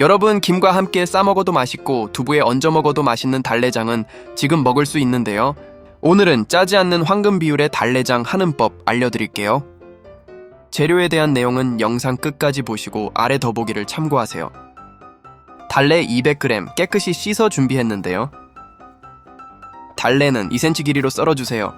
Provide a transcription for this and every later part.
여러분 김과 함께 싸 먹어도 맛있고 두부에 얹어 먹어도 맛있는 달래장은 지금 먹을 수 있는데요. 오늘은 짜지 않는 황금 비율의 달래장 하는 법 알려드릴게요. 재료에 대한 내용은 영상 끝까지 보시고 아래 더보기를 참고하세요. 달래 200g 깨끗이 씻어 준비했는데요. 달래는 2cm 길이로 썰어주세요.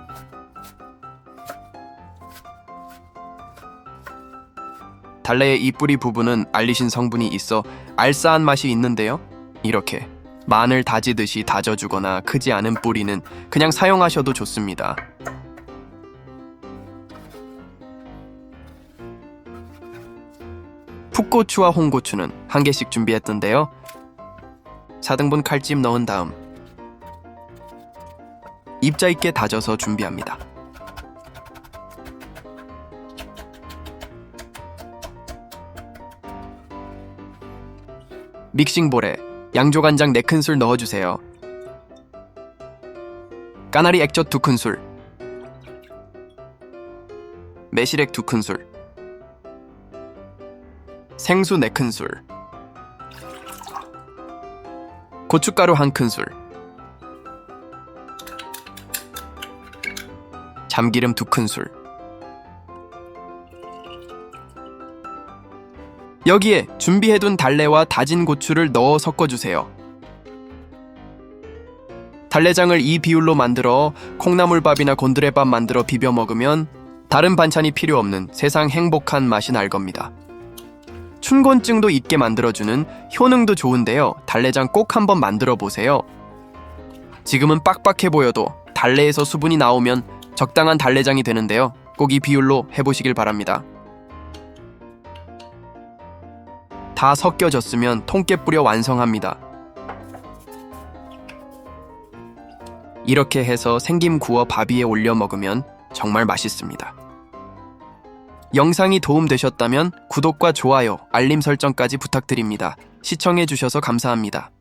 달래의 이 뿌리 부분은 알리신 성분이 있어 알싸한 맛이 있는데요. 이렇게 마늘 다지듯이 다져주거나 크지 않은 뿌리는 그냥 사용하셔도 좋습니다. 풋고추와 홍고추는 한 개씩 준비했던데요. 4등분 칼집 넣은 다음 입자 있게 다져서 준비합니다. 믹싱볼에 양조간장 4큰술 넣어주세요. 까나리 액젓 2큰술. 매실액 2큰술. 생수 4큰술. 고춧가루 1큰술. 참기름 2큰술 여기에 준비해둔 달래와 다진 고추를 넣어 섞어주세요. 달래장을 이 비율로 만들어 콩나물밥이나 곤드레밥 만들어 비벼 먹으면 다른 반찬이 필요 없는 세상 행복한 맛이 날 겁니다. 춘곤증도 잊게 만들어주는 효능도 좋은데요. 달래장 꼭 한번 만들어 보세요. 지금은 빡빡해 보여도 달래에서 수분이 나오면 적당한 달래장이 되는데요. 꼭 이 비율로 해보시길 바랍니다. 다 섞여졌으면 통깨 뿌려 완성합니다. 이렇게 해서 생김 구워 밥 위에 올려 먹으면 정말 맛있습니다. 영상이 도움되셨다면 구독과 좋아요, 알림 설정까지 부탁드립니다. 시청해주셔서 감사합니다.